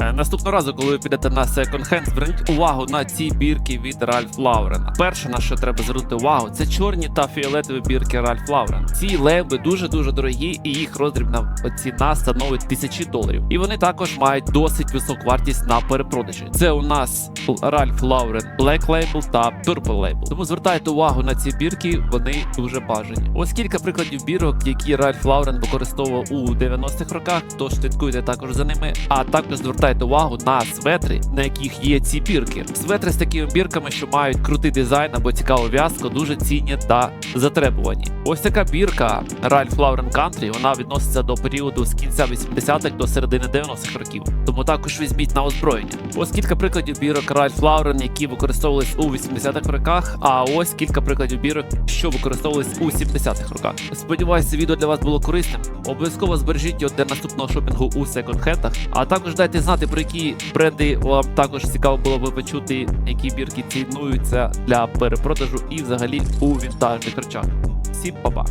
Е, Наступного разу, коли ви підете на Hand, зверніть увагу на ці бірки від Ralph Lauren. Перше, на що треба звернути увагу, це чорні та фіолетові бірки Ralph Lauren. Ці лейби дуже дуже дорогі, і їх роздрібна ціна становить тисячі доларів. І вони також мають досить високу вартість на перепродажі. Це у нас Ralph Lauren Black Label та Purple Label. Тому звертайте увагу на ці бірки, вони дуже бажані. Ось кілька прикладів бірок, які Ralph Lauren використовував у 90-х роках. Тож слідкуйте також за ними. А також звертайте увагу на светри, на яких є ці бірки. Светри з такими бірками, що мають крутий дизайн або цікаву в'язку, дуже цінні та затребувані. Ось така бірка Ralph Lauren Country, вона відноситься до періоду з кінця 80-х до середини 90-х років. Тому також візьміть на озброєння. Ось кілька прикладів бірок Ralph Lauren, які використовувались у 80-х роках. А ось кілька прикладів бірок, що використовувались у 70-х роках. Сподіваюся, відео для вас було корисним. Обов'язково збережіть його для наступного шопінгу у секонд-хендах. А також дайте знати, про які бренди вам також цікаво було би почути, які бірки цінуються для перепродажу і взагалі у вінтажних речах. Всім па-па!